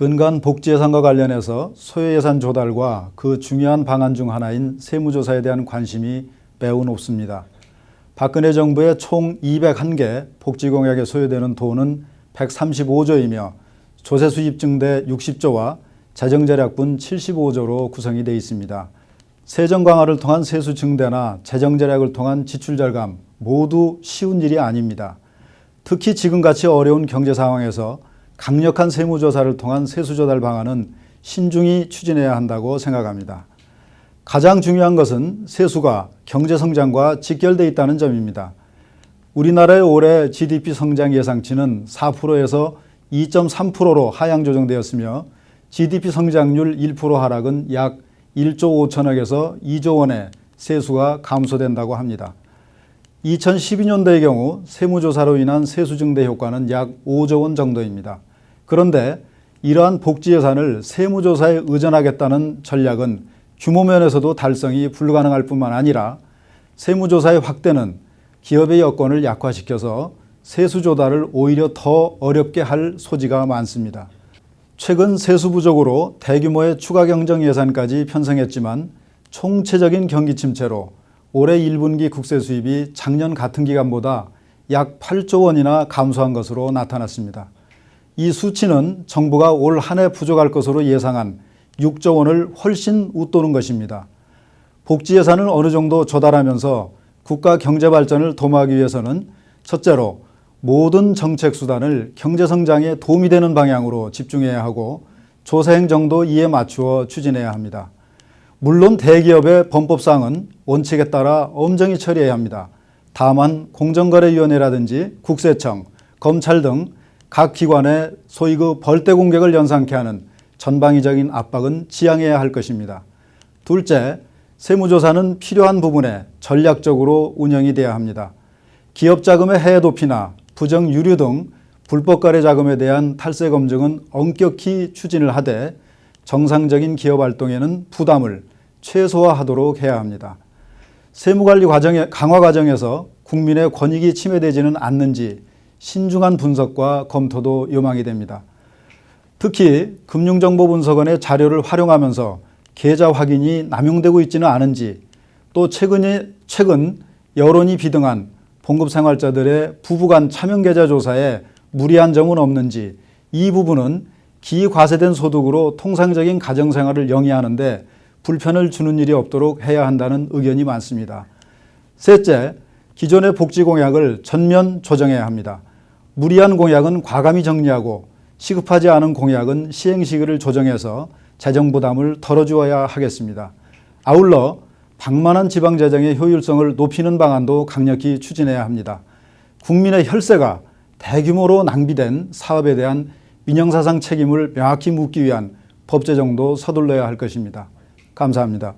근간 복지예산과 관련해서 소요예산 조달과 그 중요한 방안 중 하나인 세무조사에 대한 관심이 매우 높습니다. 박근혜 정부의 총 201개 복지공약에 소요되는 돈은 135조이며 조세 수 입 증대 60조와 재정절약분 75조로 구성이 되어 있습니다. 세정 강화를 통한 세수 증대나 재정 절약을 통한 지출 절감 모두 쉬운 일이 아닙니다. 특히 지금같이 어려운 경제 상황에서 강력한 세무조사를 통한 세수조달 방안은 신중히 추진해야 한다고 생각합니다. 가장 중요한 것은 세수가 경제 성장과 직결돼 있다는 점입니다. 우리나라의 올해 GDP 성장 예상치는 4%에서 2.3%로 하향 조정되었으며 GDP 성장률 1% 하락은 약 1조 5천억에서 2조 원의 세수가 감소된다고 합니다. 2012년도의 경우 세무조사로 인한 세수 증대 효과는 약 5조 원 정도입니다. 그런데 이러한 복지 예산을 세무조사에 의존하겠다는 전략은 규모 면에서도 달성이 불가능할 뿐만 아니라 세무조사의 확대는 기업의 여건을 약화시켜서 세수 조달을 오히려 더 어렵게 할 소지가 많습니다. 최근 세수 부족으로 대규모의 추가 경정 예산까지 편성했지만 총체적인 경기 침체로 올해 1분기 국세 수입이 작년 같은 기간보다 약 8조 원이나 감소한 것으로 나타났습니다. 이 수치는 정부가 올 한 해 부족할 것으로 예상한 6조 원을 훨씬 웃도는 것입니다. 복지 예산을 어느 정도 조달하면서 국가 경제 발전을 도모하기 위해서는 첫째로 모든 정책 수단을 경제 성장에 도움이 되는 방향으로 집중해야 하고 조세 행 정도 이에 맞추어 추진해야 합니다. 물론 대기업의 범법상은 원칙에 따라 엄정히 처리해야 합니다. 다만 공정거래위원회라든지 국세청, 검찰 등 각 기관의 소위 그 벌떼 공격을 연상케 하는 전방위적인 압박은 지양해야 할 것입니다. 둘째, 세무조사는 필요한 부분에 전략적으로 운영이 돼야 합니다. 기업 자금의 해외 도피나 부정 유류 등 불법 거래 자금에 대한 탈세 검증은 엄격히 추진을 하되 정상적인 기업 활동에는 부담을 최소화하도록 해야 합니다. 세무관리 과정의 강화 과정에서 국민의 권익이 침해되지는 않는지 신중한 분석과 검토도 요망이 됩니다. 특히 금융정보분석원의 자료를 활용하면서 계좌 확인이 남용되고 있지는 않은지 또 최근에 최근 여론이 비등한 봉급생활자들의 부부간 차명계좌 조사에 무리한 점은 없는지 이 부분은 기과세된 소득으로 통상적인 가정생활을 영위하는데 불편을 주는 일이 없도록 해야 한다는 의견이 많습니다. 셋째, 기존의 복지 공약을 전면 조정해야 합니다. 무리한 공약은 과감히 정리하고 시급하지 않은 공약은 시행 시기를 조정해서 재정 부담을 덜어주어야 하겠습니다. 아울러 방만한 지방 재정의 효율성을 높이는 방안도 강력히 추진해야 합니다. 국민의 혈세가 대규모로 낭비된 사업에 대한 민영사상 책임을 명확히 묻기 위한 법 제정도 서둘러야 할 것입니다. 감사합니다.